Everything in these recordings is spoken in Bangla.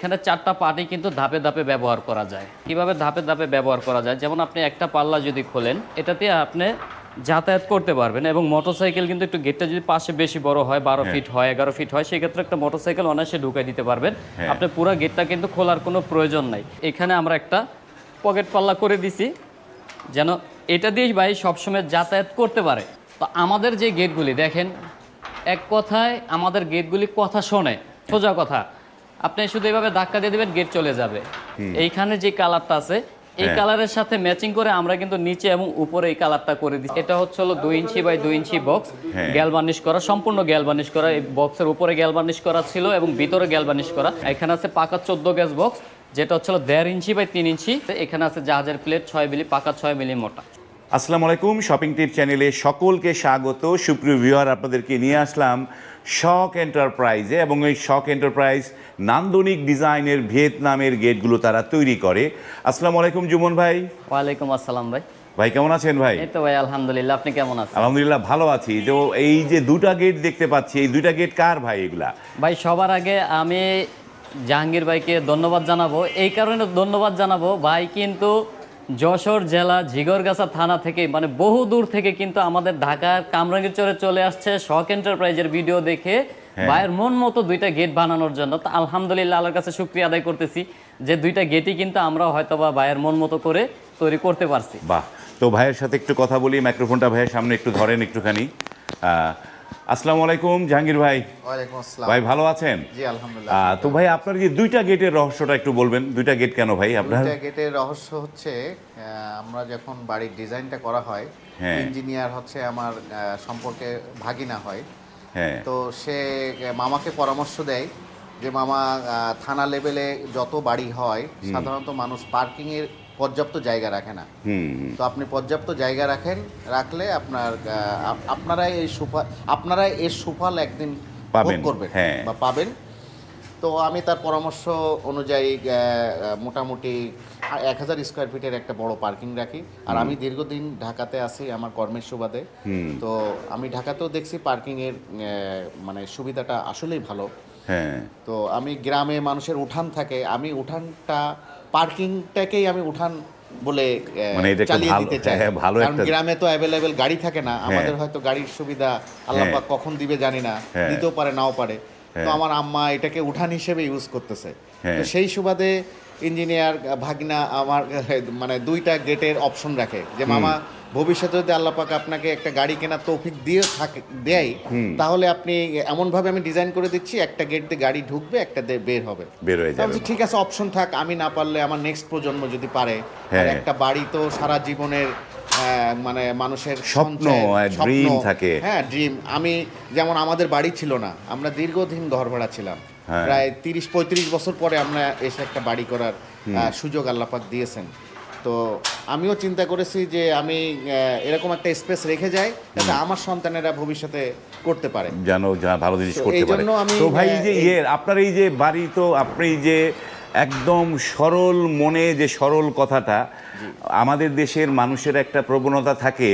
এখানে চারটা পার্টি কিন্তু ধাপে ধাপে ব্যবহার করা যায়। কীভাবে ধাপে ধাপে ব্যবহার করা যায়? যেমন আপনি একটা পাল্লা যদি খোলেন এটাতে আপনি যাতায়াত করতে পারবেন এবং মোটরসাইকেল কিন্তু একটু গেটটা যদি পাশে বেশি বড় হয় বারো ফিট হয় এগারো ফিট হয় সেক্ষেত্রে একটা মোটরসাইকেল অনায়াসে ঢুকাই দিতে পারবেন। আপনি পুরো গেটটা কিন্তু খোলার কোনো প্রয়োজন নাই। এখানে আমরা একটা পকেট পাল্লা করে দিছি যেন এটা দিয়েই ভাই সবসময় যাতায়াত করতে পারে। তো আমাদের যে গেটগুলি দেখেন এক কথায় আমাদের গেটগুলি কথা শোনে সোজা কথা। আপনি শুধু এইভাবে ধাক্কা দিয়ে দেবেন গেট চলে যাবে। এইখানে যে কালারটা আছে এই হ্যাঁ। কালারের সাথে ম্যাচিং করে আমরা কিন্তু নিচে এবং উপরে এই কালারটা করে দিই এটা হচ্ছে হলো দুই ইঞ্চি বাই দুই ইঞ্চি বক্স হ্যাঁ। গ্যালবানিশ করা সম্পূর্ণ গ্যালবানিশ করা। এই বক্সের উপরে গ্যালবানিশ করা ছিল এবং ভিতরে গ্যালবানিশ করা। এখানে আছে পাকা চোদ্দ গ্যাস বক্স যেটা হচ্ছে দেড় ইঞ্চি বাই তিন ইঞ্চি। এখানে আছে জাহাজের প্লেট ছয় মিলি পাকা ছয় মিলি মোটা। আসসালামু আলাইকুম শপিং টিপ চ্যানেলে সকলকে স্বাগত। সুপ্রিয় ভিউয়ার আপনাদেরকে নিয়ে আসলাম শক এন্টারপ্রাইজে এবং এই শক এন্টারপ্রাইজ নান্দনিক ডিজাইনের ভিয়েতনামের গেটগুলো তারা তৈরি করে। আসসালামু আলাইকুম জুমন ভাই। ওয়ালাইকুম আসসালাম ভাই। ভাই কেমন আছেন ভাই? এই তো ভাই আলহামদুলিল্লাহ। আপনি কেমন আছেন? আলহামদুলিল্লাহ ভালো আছি। তো এই যে দুটা গেট দেখতে পাচ্ছি এই দুটা গেট কার ভাই এগুলা? ভাই সবার আগে আমি জাহাঙ্গীর ভাইকে ধন্যবাদ জানাব। এই কারণে ধন্যবাদ জানাব। ভাই কিন্তু যশোর জেলা ঝিগরগাছা থানা থেকে মানে বহু দূর থেকে কিন্তু আমাদের ঢাকার কামরাঙ্গীরচরে চলে আসছে শখ এন্টারপ্রাইজের ভিডিও দেখে ভাইয়ের মন মতো দুইটা গেট বানানোর জন্য। তো আলহামদুলিল্লাহ আল্লাহর কাছে শুক্রিয়া আদায় করতেছি যে দুইটা গেটই কিন্তু আমরা হয়তো বা ভাইয়ের মন মতো করে তৈরি করতে পারছি। বাহ। তো ভাইয়ের সাথে একটু কথা বলি মাইক্রোফোনটা ভাইয়ের সামনে একটু ধরেন একটুখানি। আহ, আসসালামু আলাইকুম জাহাঙ্গীর ভাই। ওয়ালাইকুম আসসালাম। ভাই ভালো আছেন? জি আলহামদুলিল্লাহ। তো ভাই আপনার যে দুইটা গেটের রহস্যটা একটু বলবেন? দুইটা গেট কেন ভাই আপনার? দুইটা গেটের রহস্য হচ্ছে আমরা যখন বাড়ির ডিজাইনটা করা হয় হ্যাঁ। ইঞ্জিনিয়ার হচ্ছে আমার সম্পর্কে ভাগিনা হয়। হ্যাঁ। তো সে মামাকে পরামর্শ দেয় যে মামা থানা লেভেলে যত বাড়ি হয় সাধারণত মানুষ পার্কিং এর পর্যাপ্ত জায়গা রাখে না। তো আপনি পর্যাপ্ত জায়গা রাখেন রাখলে আপনার আহ, আপ- আপনারাই এই সুফল আপনারাই এর সুফল একদিন করবেন হ্যাঁ। বা পাবেন। তো আমি তার পরামর্শ অনুযায়ী মোটামুটি এক হাজার স্কোয়ার ফিটের একটা বড় পার্কিং রাখি। আর আমি দীর্ঘদিন ঢাকাতে আছি আমার কর্মের সুবাদে। তো আমি ঢাকাতেও দেখছি পার্কিংয়ের মানে সুবিধাটা আসলেই ভালো। হ্যাঁ তো আমি গ্রামে মানুষের উঠান থাকে আমি উঠানটা পার্কিংটাকেই আমি উঠান বলে মানে চালিয়ে দিতে চাই হ্যাঁ, ভালো কারণ গ্রামে তো অ্যাভেলেবেল গাড়ি থাকে না আমাদের হয়তো গাড়ির সুবিধা আল্লাহ হ্যাঁ। কখন দিবে জানি না হ্যাঁ। দিতেও পারে নাও পারে তো হ্যাঁ। আমার আম্মা এটাকে উঠান হিসেবে ইউজ করতেছে হ্যাঁ। তো সেই সুবাদে ইঞ্জিনিয়ার ভাগিনা আমার মানে দুইটা গেটের অপশন রাখে। যে মামা ভবিষ্যতে যদি আল্লাহ পাক আপনাকে একটা গাড়ি কেনার তৌফিক দিয়ে থাকে দেয় তাহলে আপনি এমনভাবে আমি ডিজাইন করে দিচ্ছি একটা গেট দিয়ে গাড়ি ঢুকবে একটা দিয়ে বের হবে। বের হয়ে যাবে। ঠিক আছে অপশন থাক আমি না পারলে আমার নেক্সট প্রজন্ম যদি পারে হ্যাঁ। একটা বাড়ি তো সারা জীবনের মানে মানুষের স্বপ্ন, থাকে। হ্যাঁ ড্রিম আমি যেমন আমাদের বাড়ি ছিল না আমরা দীর্ঘদিন ঘর ভাড়া ছিলাম। প্রায় তিরিশ পঁয়ত্রিশ বছর পরে আমরা এসে একটা বাড়ি করার সুযোগ আল্লাপাক দিয়েছেন। তো আমিও চিন্তা করেছি যে আমি এরকম একটা স্পেস রেখে যাই যাতে আমার সন্তানেরা ভবিষ্যতে করতে পারে। যেন যা ভালো জিনিস করতে পারে। তো ভাই যে ইয়ে আপনার এই যে বাড়ি তো আপনি যে একদম সরল মনে যে সরল কথাটা আমাদের দেশের মানুষের একটা প্রবণতা থাকে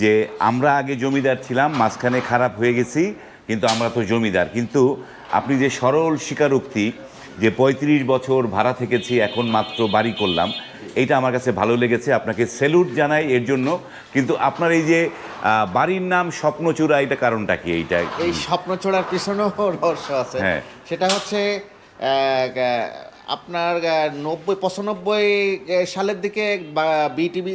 যে আমরা আগে জমিদার ছিলাম মাঝখানে খারাপ হয়ে গেছি কিন্তু আমরা তো জমিদার। কিন্তু আপনি যে সরল স্বীকারোক্তি যে পঁয়ত্রিশ বছর ভাড়া থেকেছি এখন মাত্র বাড়ি করলাম এইটা আমার কাছে ভালো লেগেছে। আপনাকে স্যালুট জানাই এর জন্য। কিন্তু আপনার এই যে বাড়ির নাম স্বপ্নচূড়া এটা কারণটা কি এইটা? এই স্বপ্ন ছোড়ার পিছনেও রহস্য আছে। হ্যাঁ। সেটা হচ্ছে আপনার নব্বই পঁচানব্বই সালের দিকে বিটিভি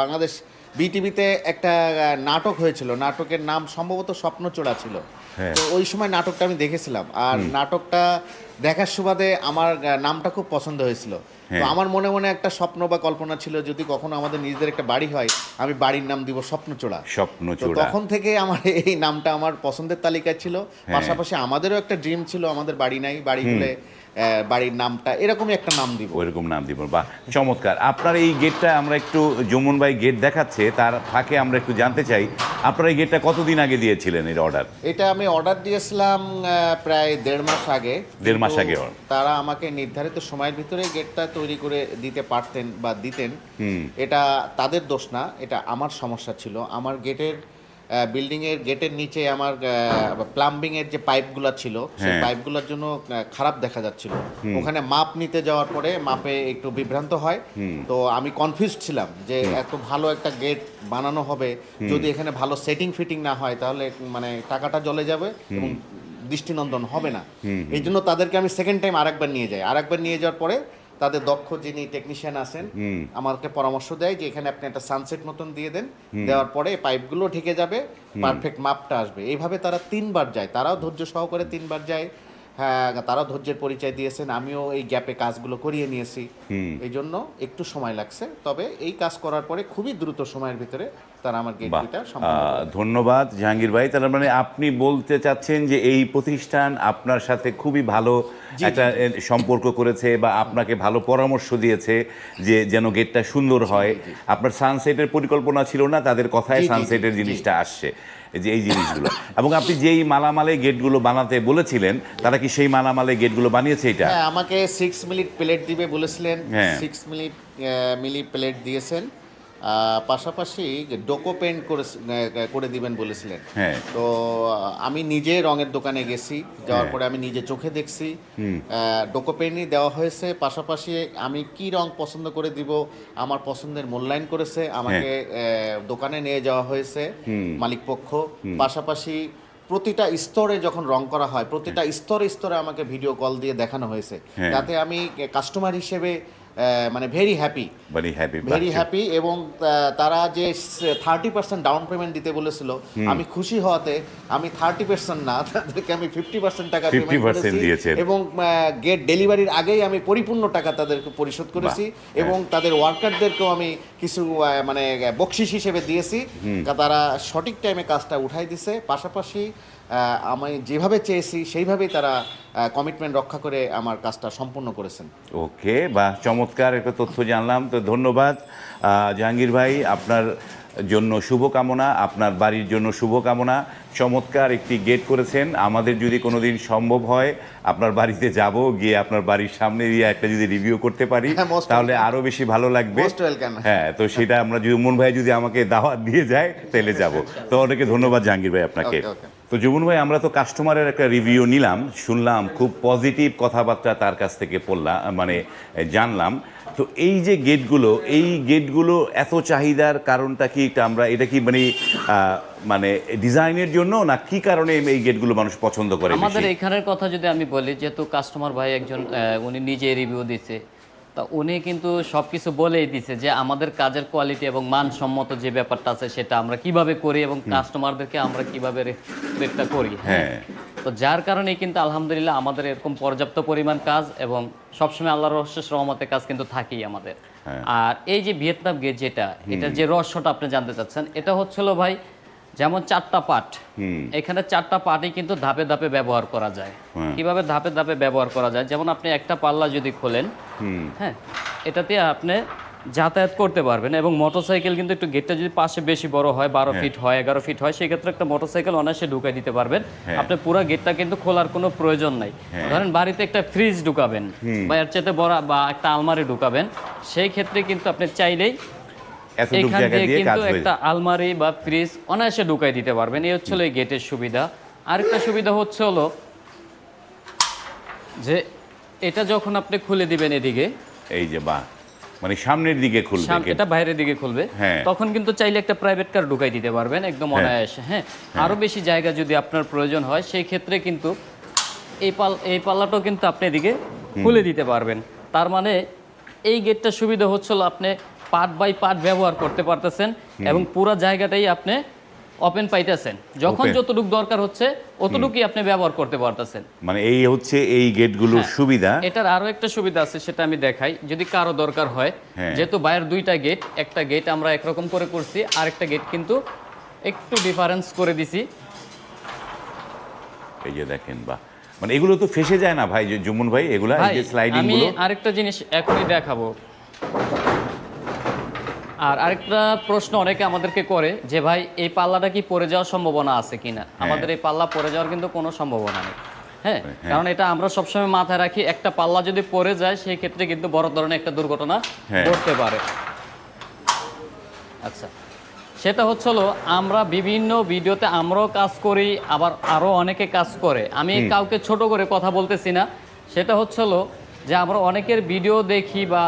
বাংলাদেশ বিটিভিতে একটা নাটক হয়েছিল। নাটকের নাম সম্ভবত স্বপ্নচূড়া ছিল। হ্যাঁ। তো ওই সময় নাটকটা আমি দেখেছিলাম। আর নাটকটা দেখার সুবাদে আমার নামটা খুব পছন্দ হয়েছিল। তো হ্যাঁ। আমার মনে মনে একটা স্বপ্ন বা কল্পনা ছিল যদি কখনো আমাদের নিজেদের একটা বাড়ি হয় আমি বাড়ির নাম দিব স্বপ্নচূড়া। স্বপ্নচূড়া। তখন থেকে আমার এই নামটা আমার পছন্দের তালিকায় ছিল। পাশাপাশি আমাদেরও একটা ড্রিম ছিল আমাদের বাড়ি নাই বাড়ি হলে বাড়ির নামটা এরকমই একটা নাম দিব। ওইরকম নাম দিব বা চমৎকার। আপনার এই গেটটা আমরা একটু যমুন ভাই গেট দেখাচ্ছে তার ফাঁকে আমরা একটু জানতে চাই আপনার এই গেটটা কতদিন আগে দিয়েছিলেন এর অর্ডার? এটা আমি অর্ডার দিয়েছিলাম প্রায় দেড় মাস আগে। দেড় মাস আগে। তারা আমাকে নির্ধারিত সময়ের ভিতরে গেটটা তৈরি করে দিতে পারতেন বা দিতেন। এটা তাদের দোষ না এটা আমার সমস্যা ছিল। আমার গেটের বিল্ডিং এর গেটের নিচে আমার প্লাম্বিং এর যে পাইপগুলো ছিল সেই হ্যাঁ। পাইপগুলোর জন্য খারাপ দেখা যাচ্ছিল। ওখানে মাপ নিতে যাওয়ার পরে মাপে একটু বিভ্রান্ত হয়। তো আমি কনফিউজ ছিলাম যে এত ভালো একটা গেট বানানো হবে যদি এখানে ভালো সেটিং ফিটিং না হয় তাহলে মানে টাকাটা জলে যাবে এবং দৃষ্টিনন্দন হবে না। এই জন্য তাদেরকে আমি সেকেন্ড টাইম আরেকবার নিয়ে যাই। আরেকবার নিয়ে যাওয়ার পরে তাদের দক্ষ যিনি টেকনিশিয়ান আছেন আমাকে পরামর্শ দেয় যে এখানে আপনি একটা সানসেট মতন দিয়ে দেন। দেওয়ার পরে পাইপগুলো ঢেকে যাবে পারফেক্ট মাপটা আসবে। এইভাবে তারা তিনবার যায়। তারাও ধৈর্য সহকারে তিনবার যায়। হ্যাঁ তারা ধৈর্যের পরিচয় দিয়েছেন আমিও এই গ্যাপে কাজগুলো করিয়ে নিয়েছি। এই জন্য একটু সময় লাগছে তবে এই কাজ করার পরে খুবই দ্রুত সময়ের ভিতরে তারা আমার ধন্যবাদ জাহাঙ্গীর ভাই। তার মানে আপনি বলতে চাচ্ছেন যে এই প্রতিষ্ঠান আপনার সাথে খুবই ভালো একটা সম্পর্ক করেছে বা আপনাকে ভালো পরামর্শ দিয়েছে যে যেন গেটটা সুন্দর হয়। আপনার সানসেটের পরিকল্পনা ছিল না তাদের কথায় সানসেটের জিনিসটা আসছে। যে এই জিনিসগুলো। এবং আপনি যেই মালামালে গেটগুলো বানাতে বলেছিলেন তারা কি সেই মালামালে গেটগুলো বানিয়েছে এটা? হ্যাঁ আমাকে সিক্স মিনিট প্লেট দিবে বলেছিলেন। হ্যাঁ। সিক্স মিনিট মিলি প্লেট দিয়েছেন। পাশাপাশি ডোকো পেন্ট করে করে দিবেন বলেছিলেন। হ্যাঁ। তো আমি নিজে রঙের দোকানে গেছি যাওয়ার পরে আমি নিজে চোখে দেখছি। ডোকো পেন্টই দেওয়া হয়েছে পাশাপাশি আমি কি রং পছন্দ করে দিব আমার পছন্দের মূল্যায়ন করেছে আমাকে দোকানে নিয়ে যাওয়া হয়েছে মালিক পক্ষ পাশাপাশি প্রতিটা স্তরে যখন রং করা হয় প্রতিটা স্তরে স্তরে আমাকে ভিডিও কল দিয়ে দেখানো হয়েছে। হ্যাঁ। যাতে আমি কাস্টমার হিসেবে মানে very happy very happy very happy এবং তারা যে থার্টি পার্সেন্ট ডাউন পেমেন্ট দিতে বলেছিল আমি খুশি হওয়াতে আমি থার্টি পার্সেন্ট না তাদেরকে আমি ফিফটি পার্সেন্ট টাকা 50% পেমেন্ট দিয়েছেন। এবং গেট ডেলিভারির আগেই আমি পরিপূর্ণ টাকা তাদেরকে পরিশোধ করেছি এবং তাদের ওয়ার্কারদেরকেও আমি কিছু মানে বকশিস হিসেবে দিয়েছি। তারা সঠিক টাইমে কাজটা উঠাই দিছে। পাশাপাশি আমি যেভাবে চেয়েছি, সেইভাবেই তারা কমিটমেন্ট রক্ষা করে আমার কাজটা সম্পূর্ণ করেছেন। ওকে বা চমৎকার একটা তথ্য জানলাম। তো ধন্যবাদ। জাহাঙ্গীর ভাই, আপনার জন্য শুভকামনা আপনার বাড়ির জন্য শুভকামনা। চমৎকার একটি গেট করেছেন। আমাদের যদি কোনোদিন সম্ভব হয় আপনার বাড়িতে যাব গিয়ে আপনার বাড়ির সামনে দিয়ে একটা যদি রিভিউ করতে পারি হ্যাঁ, তাহলে আরও বেশি ভালো লাগবে। হ্যাঁ তো সেটা আমরা যদি মন ভাই যদি আমাকে দাওয়াত দিয়ে যায় তাহলে যাব। তো অনেকে ধন্যবাদ জাহাঙ্গীর ভাই আপনাকে. তো জুবন ভাই আমরা তো কাস্টমারের একটা রিভিউ নিলাম শুনলাম খুব পজিটিভ কথাবার্তা তার কাছ থেকে পড়লাম মানে জানলাম। তো এই যে গেটগুলো, এই গেটগুলো এত চাহিদার কারণটা কি? আমরা, এটা কি মানে মানে ডিজাইনের জন্য না কি কারণে এই গেটগুলো মানুষ পছন্দ করে আমাদের এখানের কথা যদি আমি বলি, যেহেতু কাস্টমার ভাই একজন উনি নিজে রিভিউ দিছে তা উনি কিন্তু সব কিছু বলেই দিছে যে আমাদের কাজের কোয়ালিটি এবং মানসম্মত যে ব্যাপারটা আছে সেটা আমরা কীভাবে করি এবং কাস্টমারদেরকে আমরা কীভাবে রেসপেক্টটা করি। হ্যাঁ। তো যার কারণে কিন্তু আলহামদুলিল্লাহ আমাদের এরকম পর্যাপ্ত পরিমাণ কাজ এবং সবসময় আল্লাহর রহস্যের রহমতে কাজ কিন্তু থাকেই আমাদের। হ্যাঁ। আর এই যে ভিয়েতনাম গেট যেটা এটা যে রহস্যটা আপনি জানতে চাচ্ছেন এটা হচ্ছিল ভাই যেমন চারটা পার্ট এখানে চারটা পার্টই কিন্তু ধাপে ধাপে ব্যবহার করা যায়। হ্যাঁ। কীভাবে ধাপে ধাপে ব্যবহার করা যায়? যেমন আপনি একটা পাল্লা যদি খোলেন হ্যাঁ এটাতে আপনি যাতায়াত করতে পারবেন এবং মোটরসাইকেল কিন্তু একটু গেটটা যদি পাশে বেশি বড় হয় বারো ফিট হয় এগারো ফিট হয় সেক্ষেত্রে একটা মোটরসাইকেল অনায়াসে ঢুকাই দিতে পারবেন। হ্যাঁ। আপনি পুরো গেটটা কিন্তু খোলার কোনো প্রয়োজন নাই। ধরেন বাড়িতে একটা ফ্রিজ ঢুকাবেন বা এর চেয়ে বড় বা একটা আলমারি ঢুকাবেন সেই ক্ষেত্রে কিন্তু আপনি চাইলেই এতটুকু এখান জায়গা দিয়ে দিয়ে কাজ কিন্তু হয়ে একটা আলমারি বা ফ্রিজ অনায়াসে ঢুকাই দিতে পারবেন। এই হচ্ছে এই গেটের সুবিধা। আরেকটা সুবিধা হচ্ছে হলো যে এটা যখন আপনি খুলে দিবেন এদিকে এই যে বা মানে সামনের দিকে খুলবে এটা বাইরের দিকে খুলবে। হ্যাঁ। তখন কিন্তু চাইলে একটা প্রাইভেট কার ঢুকাই দিতে পারবেন একদম অনায়াসে হ্যাঁ। আরও বেশি জায়গা যদি আপনার প্রয়োজন হয় সেই ক্ষেত্রে কিন্তু এই পাল এই পাল্লাটাও কিন্তু আপনি এদিকে খুলে দিতে পারবেন। তার মানে এই গেটটা সুবিধা হচ্ছিল আপনি পার্ট বাই পার্ট ব্যবহার করতে পারতেছেন এবং পুরো জায়গাটাই আপনি ওপেন পাইতেছেন। যখন। যতটুকু দরকার হচ্ছে অতটুকুই আপনি ব্যবহার করতে পারতেছেন। মানে এই হচ্ছে এই গেটগুলোর হ্যাঁ। সুবিধা। এটার আরও একটা সুবিধা আছে সেটা আমি দেখাই যদি কারও দরকার হয়। হ্যাঁ। যেহেতু বাইরের দুইটা গেট একটা গেট আমরা একরকম করে করছি আর একটা গেট কিন্তু একটু ডিফারেন্স করে দিছি। এই যে দেখেন বা মানে এগুলো তো ফেসে যায় না ভাই যে জুমুন ভাই এগুলো এই যে স্লাইডিং আমি আরেকটা জিনিস এখনই দেখাবো। আর আরেকটা প্রশ্ন অনেকে আমাদেরকে করে যে ভাই এই পাল্লাটা কি পড়ে যাওয়ার সম্ভাবনা আছে কিনা? আমাদের এই পাল্লা পড়ে যাওয়ার কিন্তু কোনো সম্ভাবনা নেই। হ্যাঁ? কারণ এটা আমরা সবসময় মাথায় রাখি একটা পাল্লা যদি পড়ে যায় সেই ক্ষেত্রে কিন্তু বড় ধরনের একটা দুর্ঘটনা হ্যাঁ। ঘটতে পারে। আচ্ছা সেটা হচ্ছে হলো আমরা বিভিন্ন ভিডিওতে আমরাও কাজ করি আবার আরও অনেকে কাজ করে। আমি কাউকে ছোট করে কথা বলতেছি না। সেটা হচ্ছে হলো যে আমরা অনেকের ভিডিও দেখি বা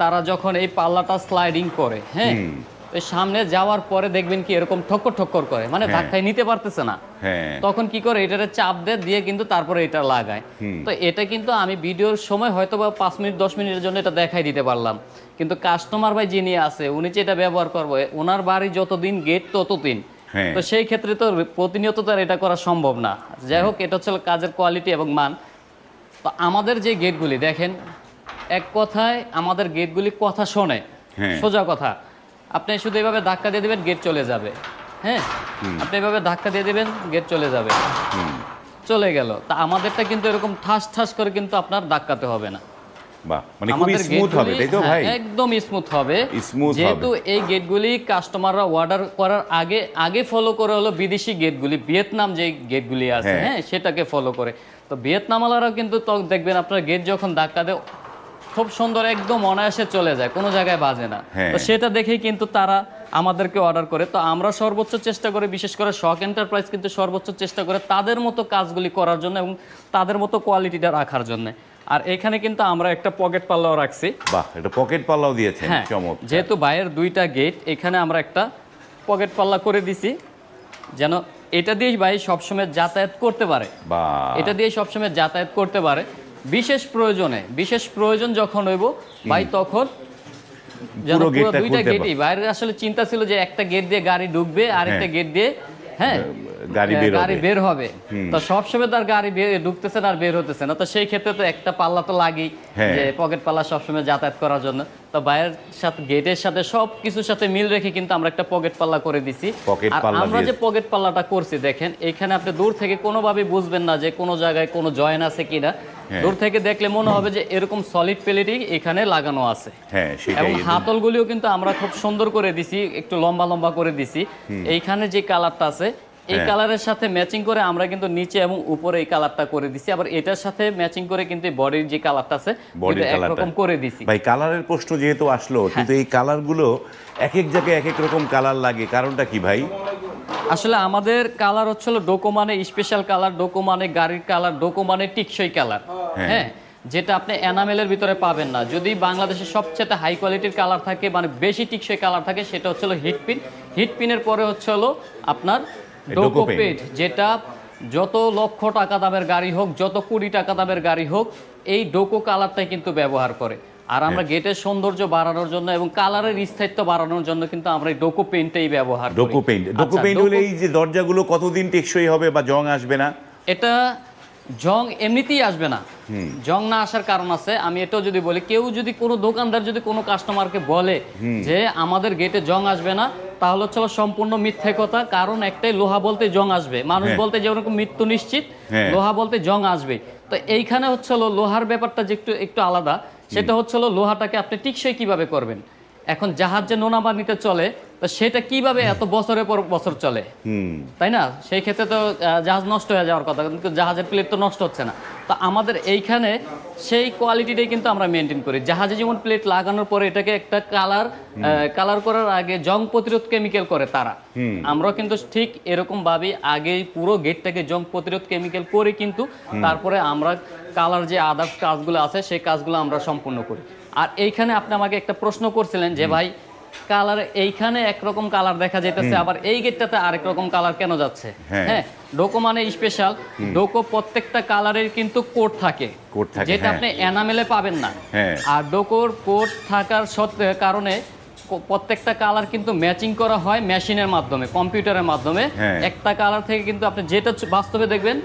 তারা যখন এই পাল্লাটা স্লাইডিং করে হ্যাঁ? সামনে যাওয়ার পরে দেখবেন কি এরকম ঠক্কর ঠক্কর করে মানে ধাক্কায় নিতে পারতেছে না। হ্যাঁ। তখন কি করে এটারে চাপ দেয় দিয়ে কিন্তু তারপরে এটা লাগায়। তো এটা কিন্তু আমি ভিডিওর সময় হয়তো বা পাঁচ মিনিট দশ মিনিটের জন্য এটা দেখাই দিতে পারলাম। কিন্তু কাস্টমার ভাই যিনি আছে উনি যে এটা ব্যবহার করব ওনার বাড়ি যতদিন গেট ততদিন। হ্যাঁ। তো সেই ক্ষেত্রে তো প্রতিনিয়ত তো আর এটা করা সম্ভব না। যাই হোক এটা হচ্ছে কাজের কোয়ালিটি এবং মান। তো আমাদের যে গেটগুলি দেখেন এক কথায় আমাদের গেটগুলি কথা শোনে হ্যাঁ। সোজা কথা। আপনি শুধু এভাবে ধাক্কা দিয়ে দেবেন গেট চলে যাবে। হ্যাঁ? আপনি এভাবে ধাক্কা দিয়ে দেবেন গেট চলে যাবে। চলে গেল। তা আমাদেরটা কিন্তু এরকম ঠাস ঠাস করে কিন্তু আপনার ধাক্কাতে হবে না। মানে একদম স্মুথ হবে। যেহেতু এই গেটগুলি কাস্টমাররা অর্ডার করার আগে আগে ফলো করে হলো বিদেশি গেটগুলি ভিয়েতনাম যে গেটগুলি আছে হ্যাঁ। হ্যাঁ সেটাকে ফলো করে। তো ভিয়েতনামালারাও কিন্তু দেখবেন আপনার গেট যখন ধাক্কা দেয় খুব সুন্দর একদম অনায়াসে চলে যায় কোনো জায়গায় বাজে না। হ্যাঁ। তো সেটা দেখেই কিন্তু তারা আমাদেরকে অর্ডার করে। তো আমরা সর্বোচ্চ চেষ্টা করে বিশেষ করে শখ এন্টারপ্রাইজ কিন্তু সর্বোচ্চ চেষ্টা করে তাদের মতো কাজগুলি করার জন্য এবং তাদের মতো কোয়ালিটিটা রাখার জন্য। আর এখানে কিন্তু আমরা একটা পকেট পাল্লাও রাখছি। বাহ এটা পকেট পাল্লাও দিয়েছেন হ্যাঁ চমৎকার। যেহেতু বাইরের দুইটা গেট এখানে আমরা একটা পকেট পাল্লা করে দিছি। যেন এটা দিয়েই ভাই সবসময় যাতায়াত করতে পারে। বা এটা দিয়ে সবসময় যাতায়াত করতে পারে। বিশেষ প্রয়োজনে বিশেষ প্রয়োজন যখন হইব ভাই তখন যেন পুরো দুইটা গেটই বাইরে আসলে চিন্তা ছিল যে একটা গেট দিয়ে গাড়ি ঢুকবে আর একটা গেট দিয়ে হ্যাঁ। গাড়ি বের গাড়ি হবে। বের হবে। তো সবসময় তার গাড়ি বের- ঢুকতেছে না আর বের হতেছে না। তো সেই ক্ষেত্রে তো একটা পাল্লা তো লাগেই হ্যাঁ। যে পকেট পাল্লা সবসময় যাতায়াত করার জন্য। তো বাইরের সাথে গেটের সাথে সব কিছুর সাথে মিল রেখে কিন্তু আমরা একটা পকেট পাল্লা করে দিছি। আর আমরা যে পকেট পাল্লাটা করছি দেখেন এখানে আপনি দূর থেকে কোনোভাবে বুঝবেন না যে কোনো জায়গায় কোনো জয়েন আছে কিনা। হ্যাঁ। দূর থেকে দেখলে মনে হবে যে এরকম সলিড প্লেটই এখানে লাগানো আছে। হ্যাঁ এবং হাতলগুলিও কিন্তু আমরা খুব সুন্দর করে দিছি একটু লম্বা লম্বা করে দিছি। এইখানে যে কালারটা আছে এই হ্যাঁ। কালারের সাথে ম্যাচিং করে আমরা কিন্তু নিচে এবং উপরে এই কালারটা করে দিছি। আবার এটার সাথে ম্যাচিং করে কিন্তু বডির যে কালারটা আছে একরকম করে দিছি। ভাই কালারের প্রশ্ন যেহেতু আসলো হ্যাঁ। কিন্তু এই কালারগুলো এক এক জায়গায় এক এক রকম কালার লাগে। কারণটা কি ভাই? আসলে আমাদের কালার হচ্ছে হলো ডোকোমানে স্পেশাল কালার ডোকোমানে গাড়ির কালার ডোকোমানে টিকসই কালার হ্যাঁ। হ্যাঁ যেটা আপনি এনামেলের ভিতরে পাবেন না। যদি বাংলাদেশের সবচেয়ে হাই কোয়ালিটির কালার থাকে মানে বেশি টিকসই কালার থাকে সেটা হচ্ছে হলো হিট পিন হিট পিনের পরে হচ্ছে হলো আপনার ডোকো ডোকো। পেট যেটা যত লক্ষ টাকা দামের গাড়ি হোক যত কোটি টাকা দামের গাড়ি হোক এই ডোকো কালারটাই কিন্তু ব্যবহার করে। আর আমরা। গেটের সৌন্দর্য বাড়ানোর জন্য এবং কালারের স্থায়িত্ব বাড়ানোর জন্য কিন্তু আমরা এই ডোকো পেইন্টটাই ব্যবহার করি। ডোকো পেইন্ট। ডোকো আচ্ছা, পেইন্ট হলে এই যে দরজাগুলো কতদিন টেকসই হবে বা জং আসবে না? এটা জং এমনিতেই আসবে না। জং না আসার কারণ আছে আমি এটাও যদি বলি কেউ যদি কোনো দোকানদার যদি কোনো কাস্টমারকে বলে যে আমাদের গেটে জং আসবে না তাহলে হচ্ছে সম্পূর্ণ মিথ্যে কথা কারণ একটাই লোহা বলতে জং আসবে। মানুষ বলতে বলতে যেরকম মৃত্যু নিশ্চিত হ্যাঁ। লোহা বলতে জং আসবে। তো এইখানে হচ্ছে লোহার ব্যাপারটা যে একটু একটু আলাদা সেটা হচ্ছে লোহাটাকে আপনি টিকসই কীভাবে করবেন? এখন জাহাজ যে নোনা পানিতে চলে তো সেটা কীভাবে এত বছরের পর বছর চলে? তাই না? সেই ক্ষেত্রে তো জাহাজ নষ্ট হয়ে যাওয়ার কথা কিন্তু জাহাজের প্লেট তো নষ্ট হচ্ছে না। তো আমাদের এইখানে সেই কোয়ালিটিটাই কিন্তু আমরা মেনটেন করি। জাহাজে যেমন প্লেট লাগানোর পরে এটাকে একটা কালার কালার করার আগে জং প্রতিরোধ কেমিক্যাল করে তারা। আমরা কিন্তু ঠিক এরকম ভাবে আগে পুরো গেটটাকে জং প্রতিরোধ কেমিক্যাল করে কিন্তু তারপরে আমরা কালার যে আদার্স কাজগুলো আছে সেই কাজগুলো আমরা সম্পূর্ণ করি। আর এইখানে আপনি আমাকে একটা প্রশ্ন করছিলেন যে ভাই কালার এইখানে একরকম কালার দেখা যেতেছে আবার এই গেটটাতে আরেক রকম কালার কেন যাচ্ছে হ্যাঁ। হ্যাঁ ডোকো মানে স্পেশাল ডোকো প্রত্যেকটা কালারের কিন্তু কোড থাকে যেটা হ্যাঁ। আপনি এনামেলে পাবেন না হ্যাঁ। আর ডোকোর কোড থাকার সত্ত্বে কারণে প্রত্যেকটা কালার কিন্তু ম্যাচিং করা হয় মেশিনের মাধ্যমে কম্পিউটারের মাধ্যমে। হ্যাঁ। একটা কালার থেকে কিন্তু আপনি যেটা বাস্তবে দেখবেন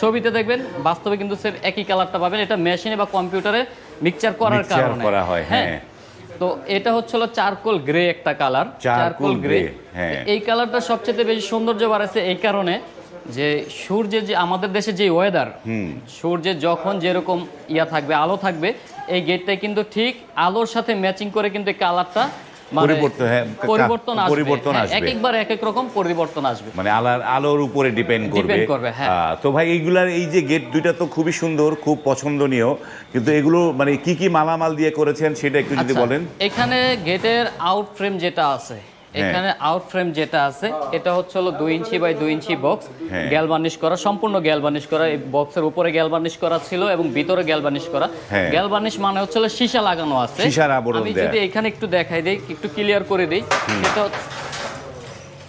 ছবিতে দেখবেন বাস্তবে কিন্তু সে একই কালারটা পাবেন। এটা মেশিনে বা কম্পিউটারে মিক্সচার করার কারণে। করা হয়, হ্যাঁ। তো এটা হচ্ছে হলো চারকোল গ্রে একটা কালার Charcoal grey, হ্যাঁ। এই কালারটা সবচেয়ে বেশি সৌন্দর্য বাড়াচ্ছে এই কারণে যে সূর্যের যে আমাদের দেশে যে ওয়েদার সূর্যের যখন যেরকম ইয়া থাকবে আলো থাকবে এই গেটটাই কিন্তু ঠিক আলোর সাথে ম্যাচিং করে কিন্তু কালারটা পরিবর্তন, হ্যাঁ, পরিবর্তন আসবে। পরিবর্তন আসবে। এক একবার এক এক রকম পরিবর্তন আসবে। মানে আলার আলোর উপরে ডিপেন্ড করবে। করবে, হ্যাঁ। তো ভাই এইগুলার এই যে গেট দুইটা তো খুবই সুন্দর খুব পছন্দনীয়। কিন্তু এগুলো মানে কি কি মালামাল দিয়ে করেছেন সেটা একটু যদি আচ্ছা, বলেন। এখানে গেটের আউট ফ্রেম যেটা আছে এখানে আউট ফ্রেম যেটা আছে এটা হচ্ছে হলো দুই ইঞ্চি বাই দুই ইঞ্চি বক্স হ্যাঁ। গ্যালবানিশ করা সম্পূর্ণ গ্যালবানিশ করা। এই বক্সের উপরে গ্যালবানিশ করা ছিল এবং ভিতরে গ্যালবানিশ করা। হ্যাঁ। গ্যালবানিশ মানে হচ্ছে হলো সীসা লাগানো আছে। আমি যদি এখানে একটু দেখাই দিই একটু ক্লিয়ার করে দিই এটা হচ্ছে-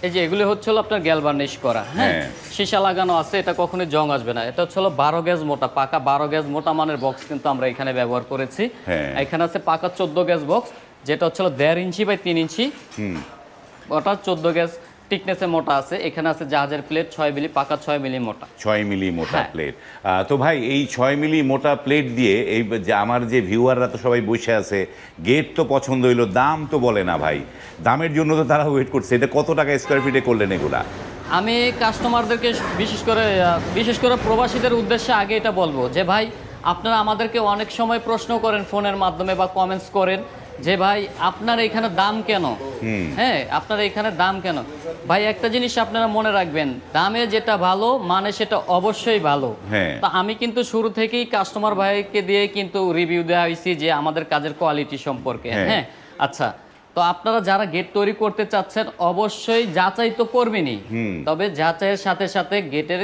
এই যে এগুলো হচ্ছে আপনার গ্যালবানিশ করা হ্যাঁ? হ্যাঁ। সীসা লাগানো আছে এটা কখনোই জং আসবে না। এটা হচ্ছে হলো বারো গ্যাস মোটা পাকা বারো গ্যাস মোটা মানের বক্স কিন্তু আমরা এখানে ব্যবহার করেছি। হ্যাঁ। এখানে আছে পাকা চোদ্দ গ্যাস বক্স যেটা হচ্ছে হলো দেড় ইঞ্চি বাই তিন ইঞ্চি। ওটা চোদ্দ গ্যাস টিকনেসে মোটা আছে। এখানে আছে জাহাজের প্লেট ছয় মিলি পাকা ছয় মিলি মোটা। ছয় মিলি মোটা হ্যাঁ। প্লেট তো ভাই এই ছয় মিলি মোটা প্লেট দিয়ে এই যে আমার যে ভিউয়াররা তো সবাই বসে আছে গেট তো পছন্দ হইল দাম তো বলে না ভাই। দামের জন্য তো তারা ওয়েট করছে। এটা কত টাকা স্কোয়ার ফিটে করলেন এগুলা? আমি কাস্টমারদেরকে বিশেষ করে বিশেষ করে প্রবাসীদের উদ্দেশ্যে আগে এটা বলব যে ভাই আপনারা আমাদেরকে অনেক সময় প্রশ্ন করেন ফোনের মাধ্যমে বা কমেন্টস করেন। যে ভাই আপনার এখানে দাম কেন? হ্যাঁ আপনার এখানে দাম কেন? ভাই একটা জিনিস আপনারা মনে রাখবেন দামে যেটা ভালো মানে সেটা অবশ্যই ভালো। হ্যাঁ। তা আমি কিন্তু শুরু থেকেই কাস্টমার ভাইকে দিয়ে কিন্তু রিভিউ দেওয়া হয়েছি যে আমাদের কাজের কোয়ালিটি সম্পর্কে। হ্যাঁ। হ্যাঁ আচ্ছা। তো আপনারা যারা গেট তৈরি করতে চাচ্ছেন অবশ্যই যাচাই তো করবেনই। তবে যাচাইয়ের সাথে সাথে গেটের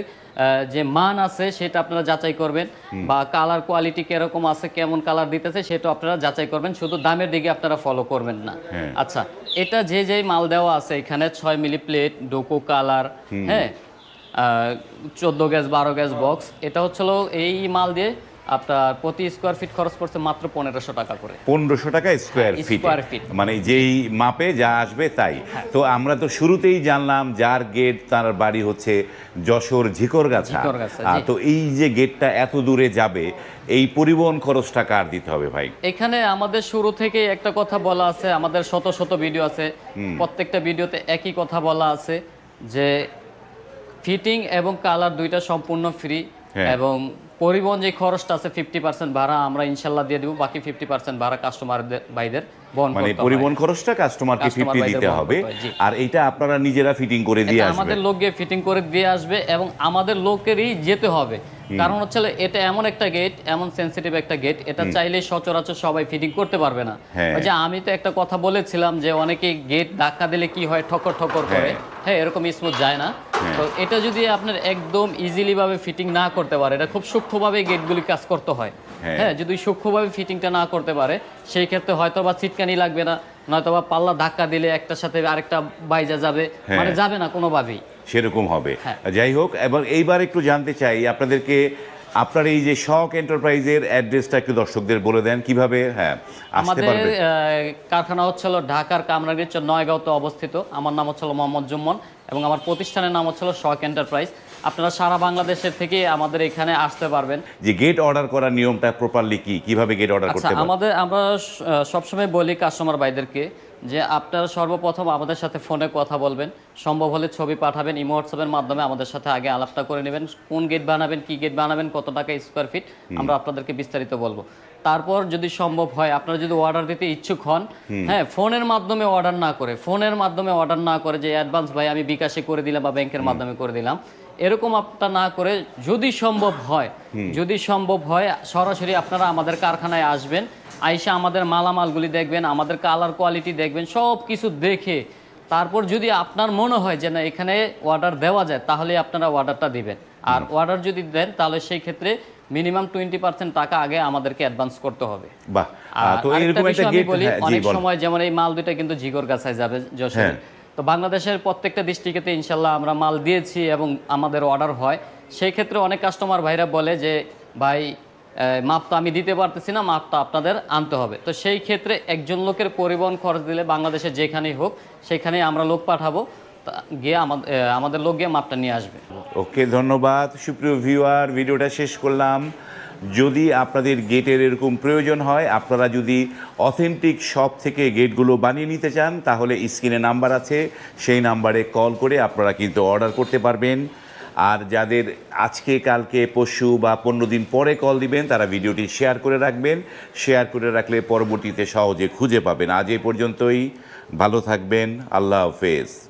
যে মান আছে সেটা আপনারা যাচাই করবেন বা কালার কোয়ালিটি কীরকম আছে কেমন কালার দিতেছে সেটা আপনারা যাচাই করবেন। শুধু দামের দিকে আপনারা ফলো করবেন না। হ্যাঁ। আচ্ছা এটা যে যে মাল দেওয়া আছে এখানে ছয় মিলি প্লেট ডোকো কালার হ্যাঁ চোদ্দ গ্যাস বারো গ্যাস বক্স এটা হচ্ছিল এই মাল দিয়ে আপনার প্রতি স্কোয়ার ফিট খরচ পড়ছে মাত্র পনেরোশো টাকা করে। পনেরোশো টাকা স্কোয়ার হ্যাঁ, ফিট feet। মানে যেই মাপে যা আসবে তাই। তো আমরা তো শুরুতেই জানলাম যার গেট তার বাড়ি হচ্ছে যশোর ঝিকরগাছা। ঝিকরগাছা, তো এই যে গেটটা এত দূরে যাবে এই পরিবহন খরচটা কার দিতে হবে ভাই? এখানে আমাদের শুরু থেকে একটা কথা বলা আছে আমাদের শত শত ভিডিও আছে। প্রত্যেকটা ভিডিওতে একই কথা বলা আছে যে ফিটিং এবং কালার দুইটা সম্পূর্ণ ফ্রি হ্যাঁ। এবং পরিবহন যে খরচটা আছে ফিফটি পার্সেন্ট ভাড়া আমরা ইনশাল্লাহ দিয়ে দেবো বাকি ফিফটি পার্সেন্ট ভাড়া কাস্টমার ভাইদের বহন মানে পরিবহন খরচটা কাস্টমারকে ফিফটি দিতে হবে। আর এটা আপনারা নিজেরা ফিটিং করে দিয়ে আসবে আমাদের লোক গিয়ে ফিটিং করে দিয়ে আসবে এবং আমাদের লোকেরই যেতে হবে। কারণ হচ্ছে এটা এমন একটা গেট এমন সেন্সিটিভ একটা গেট এটা চাইলে সচরাচর সবাই ফিটিং করতে পারবে না। হ্যাঁ। যে আমি তো একটা কথা বলেছিলাম যে অনেকে গেট ধাক্কা দিলে কি হয় ঠকর ঠকর করে। হ্যাঁ। হ্যাঁ এরকম স্মুথ যায় না। তো এটা যদি আপনার একদম ইজিলি ভাবে ফিটিং না করতে পারে এটা খুব সূক্ষ্মভাবে গেটগুলি কাজ করতে হয়। হ্যাঁ। হ্যাঁ যদি সূক্ষ্মভাবে ফিটিংটা না করতে পারে সেই ক্ষেত্রে হয়তো বা ছিটকানি লাগবে না নয়তো বা পাল্লা ধাক্কা দিলে একটার সাথে আরেকটা বাইজা যাবে। হ্যাঁ। মানে যাবে না কোনোভাবেই। সেরকম হবে। হ্যাঁ। যাই হোক এবং এইবার একটু জানতে চাই আপনাদেরকে আপনার এই যে শখ এন্টারপ্রাইজের অ্যাড্রেসটা একটু দর্শকদের বলে দেন কীভাবে? হ্যাঁ আসতে আমাদের পারবে। কারখানা হচ্ছিল ঢাকার কামরাঙ্গীর নয়গাঁওতে অবস্থিত। আমার নাম হচ্ছিল মোহাম্মদ জুম্মন এবং আমার প্রতিষ্ঠানের নাম হচ্ছিল শখ এন্টারপ্রাইজ। আপনারা সারা বাংলাদেশের থেকে আমাদের এখানে আসতে পারবেন। যে গেট অর্ডার করার নিয়মটা প্রপারলি কি? কীভাবে গেট অর্ডার আচ্ছা করতে আমাদের আমরা সবসময় বলি কাস্টমার ভাইদেরকে যে আপনারা সর্বপ্রথম আমাদের সাথে ফোনে কথা বলবেন। সম্ভব হলে ছবি পাঠাবেন ইমো হোয়াটসঅ্যাপের মাধ্যমে আমাদের সাথে আগে আলাপটা করে নেবেন। কোন গেট বানাবেন কি গেট বানাবেন কত টাকা স্কোয়ার ফিট আমরা আপনাদেরকে বিস্তারিত বলব। তারপর যদি সম্ভব হয় আপনারা যদি অর্ডার দিতে ইচ্ছুক হন হ্যাঁ ফোনের মাধ্যমে অর্ডার না করে ফোনের মাধ্যমে অর্ডার না করে যে অ্যাডভান্স ভাই আমি বিকাশে করে দিলাম বা ব্যাংকের মাধ্যমে করে দিলাম এরকম আপনার না করে যদি সম্ভব হয় যদি সম্ভব হয় সরাসরি আপনারা আমাদের কারখানায় আসবেন আইসা আমাদের মালামালগুলি দেখবেন আমাদের কালার কোয়ালিটি দেখবেন সব কিছু দেখে তারপর যদি আপনার মনে হয় যে না এখানে অর্ডার দেওয়া যায় তাহলে আপনারা অর্ডারটা দিবেন। আর অর্ডার যদি দেন তাহলে সেই ক্ষেত্রে মিনিমাম টোয়েন্টি পার্সেন্ট টাকা আগে আমাদেরকে অ্যাডভান্স করতে হবে। বাহ। তো এরকম একটা বলি হ্যাঁ অনেক সময় যেমন এই মাল দুইটা কিন্তু জিগর গাছায় যাবে যশোরে। হ্যাঁ। তো বাংলাদেশের প্রত্যেকটা ডিস্ট্রিক্টে ইনশাল্লাহ আমরা মাল দিয়েছি এবং আমাদের অর্ডার হয়। সেই ক্ষেত্রে অনেক কাস্টমার ভাইরা বলে যে, ভাই মাপ তো আমি দিতে পারতেছি না মাপটা আপনাদের আনতে হবে। তো সেই ক্ষেত্রে একজন লোকের পরিবহন খরচ দিলে বাংলাদেশে যেখানেই হোক, সেখানেই আমরা লোক পাঠাবো। তা গিয়ে আমাদের আমাদের লোক গিয়ে মাপটা নিয়ে আসবে। ওকে, ধন্যবাদ। সুপ্রিয় ভিউয়ার ভিডিওটা শেষ করলাম। যদি আপনাদের গেটের এরকম প্রয়োজন হয়, আপনারা যদি অথেন্টিক শপ থেকে গেটগুলো বানিয়ে নিতে চান, তাহলে স্ক্রিনে নাম্বার আছে। সেই নাম্বারে কল করে আপনারা কিন্তু অর্ডার করতে পারবেন। আর যাদের আজকে, কালকে, পরশু বা পনেরো দিন পরে কল দিবেন, তারা ভিডিওটি শেয়ার করে রাখবেন। শেয়ার করে রাখলে পরবর্তীতে সহজে খুঁজে পাবেন। আজ এই পর্যন্তই। ভালো থাকবেন। আল্লাহ হাফেজ।